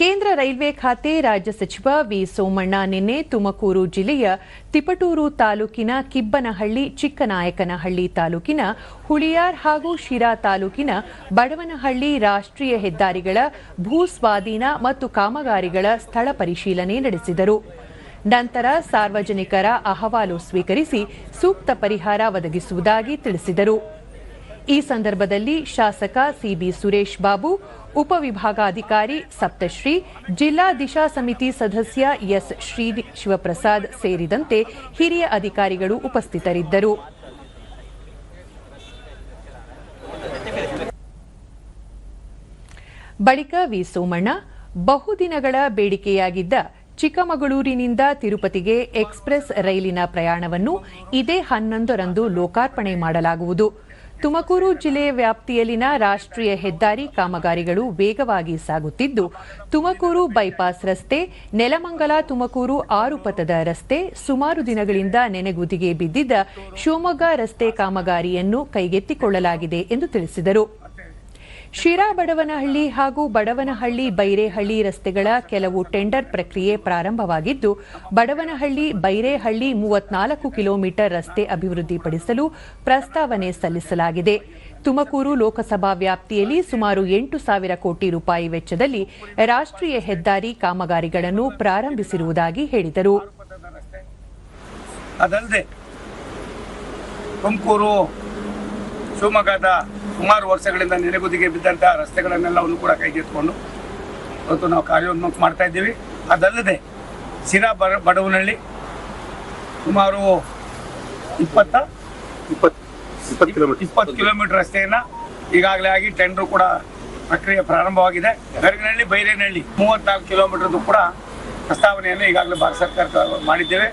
ಕೇಂದ್ರ ರೈಲ್ವೆ ಖಾತೆ ರಾಜ್ಯ ಸಚಿವ ವಿ ಸೋಮಣ್ಣ ನಿನ್ನೆ ತುಮಕೂರು ಜಿಲ್ಲೆಯ ತಿಪಟೂರು ತಾಲೂಕಿನ ಕಿಬ್ಬನಹಳ್ಳಿ ಚಿಕ್ಕನಾಯಕನಹಳ್ಳಿ ತಾಲೂಕಿನ ಹುಳಿಯಾರ್ ಹಾಗೂ ಶಿರಾ ತಾಲೂಕಿನ ಬಡವನಹಳ್ಳಿ ರಾಷ್ಟ್ರೀಯ ಹೆದ್ದಾರಿಗಳ ಭೂ ಸ್ವಾಧೀನ ಮತ್ತು ಕಾಮಗಾರಿಗಳ ಸ್ಥಳ ಪರಿಶೀಲನೆ ನಡೆಸಿದರು. ನಂತರ ಸಾರ್ವಜನಿಕರ ಅಹವಾಲು ಸ್ವೀಕರಿಸಿ ಸೂಕ್ತ ಪರಿಹಾರ ಒದಗಿಸುವುದಾಗಿ ತಿಳಿಸಿದರು. ಈ ಸಂದರ್ಭದಲ್ಲಿ ಶಾಸಕ ಸಿಬಿ ಸುರೇಶ್ ಬಾಬು ಉಪವಿಭಾಗಾಧಿಕಾರಿ ಸಪ್ತಶ್ರೀ, ಜಿಲ್ಲಾ ದಿಶಾ ಸಮಿತಿ ಸದಸ್ಯ ಎಸ್ ಶ್ರೀ ಶಿವಪ್ರಸಾದ್ ಸೇರಿದಂತೆ ಹಿರಿಯ ಅಧಿಕಾರಿಗಳು ಉಪಸ್ಥಿತರಿದ್ದರು. ಬಳಿಕ ವಿ ಸೋಮಣ್ಣ ಬಹುದಿನಗಳ ಬೇಡಿಕೆಯಾಗಿದ್ದ ಚಿಕ್ಕಮಗಳೂರಿನಿಂದ ತಿರುಪತಿಗೆ ಎಕ್ಸ್ಪ್ರೆಸ್ ರೈಲಿನ ಪ್ರಯಾಣವನ್ನು ಇದೇ ಹನ್ನೊಂದರಂದು ಲೋಕಾರ್ಪಣೆ ಮಾಡಲಾಗುವುದು. ತುಮಕೂರು ಜಿಲ್ಲೆ ವ್ಯಾಪ್ತಿಯಲ್ಲಿನ ರಾಷ್ಟ್ರೀಯ ಹೆದ್ದಾರಿ ಕಾಮಗಾರಿಗಳು ವೇಗವಾಗಿ ಸಾಗುತ್ತಿದ್ದು, ತುಮಕೂರು ಬೈಪಾಸ್ ರಸ್ತೆ, ನೆಲಮಂಗಲ ತುಮಕೂರು ಆರು ಪಥದ ರಸ್ತೆ ಸುಮಾರು ದಿನಗಳಿಂದ ನೆನೆಗುದಿಗೆ ಬಿದ್ದಿದ್ದ ಶಿವಮೊಗ್ಗ ರಸ್ತೆ ಕಾಮಗಾರಿಯನ್ನು ಕೈಗೆತ್ತಿಕೊಳ್ಳಲಾಗಿದೆ ಎಂದು ತಿಳಿಸಿದರು. ಶಿರಾ ಬಡವನಹಳ್ಳಿ ಹಾಗೂ ಬಡವನಹಳ್ಳಿ ಬೈರೇಹಳ್ಳಿ ರಸ್ತೆಗಳ ಕೆಲವು ಟೆಂಡರ್ ಪ್ರಕ್ರಿಯೆ ಪ್ರಾರಂಭವಾಗಿದ್ದು, ಬಡವನಹಳ್ಳಿ ಬೈರೇಹಳ್ಳಿ ಮೂವತ್ನಾಲ್ಕು ಕಿಲೋಮೀಟರ್ ರಸ್ತೆ ಅಭಿವೃದ್ಧಿಪಡಿಸಲು ಪ್ರಸ್ತಾವನೆ ಸಲ್ಲಿಸಲಾಗಿದೆ. ತುಮಕೂರು ಲೋಕಸಭಾ ವ್ಯಾಪ್ತಿಯಲ್ಲಿ ಸುಮಾರು ಎಂಟು ಸಾವಿರ ಕೋಟಿ ರೂಪಾಯಿ ವೆಚ್ಚದಲ್ಲಿ ರಾಷ್ಟ್ರೀಯ ಹೆದ್ದಾರಿ ಕಾಮಗಾರಿಗಳನ್ನು ಪ್ರಾರಂಭಿಸಿರುವುದಾಗಿ ಹೇಳಿದರು. ತುಮಕೂರು ಶಿವಮೊಗ್ಗದ ಸುಮಾರು ವರ್ಷಗಳಿಂದ ನೆನೆಗುದಿಗೆ ಬಿದ್ದಂತಹ ರಸ್ತೆಗಳನ್ನೆಲ್ಲವನ್ನು ಕೂಡ ಕೈಗೆತ್ತಿಕೊಂಡು ಇವತ್ತು ನಾವು ಕಾರ್ಯೋನ್ಮುಖ ಮಾಡ್ತಾ ಇದ್ದೀವಿ. ಅದಲ್ಲದೆ ಸಿರಾ ಬಡ ಬಡವನಹಳ್ಳಿ ಸುಮಾರು ಇಪ್ಪತ್ತ ಇಪ್ಪತ್ತು ಇಪ್ಪತ್ತು ಕಿಲೋಮೀಟರ್ ರಸ್ತೆಯನ್ನ ಈಗಾಗಲೇ ಆಗಿ ಟೆಂಡರ್ ಕೂಡ ಪ್ರಕ್ರಿಯೆ ಪ್ರಾರಂಭವಾಗಿದೆ. ಬೆರಗನಹಳ್ಳಿ ಬೈರೇನಹಳ್ಳಿ ಮೂವತ್ನಾಲ್ಕು ಕಿಲೋಮೀಟರ್ದು ಕೂಡ ಪ್ರಸ್ತಾವನೆಯನ್ನು ಈಗಾಗಲೇ ಭಾರತ ಸರ್ಕಾರ ಮಾಡಿದ್ದೇವೆ.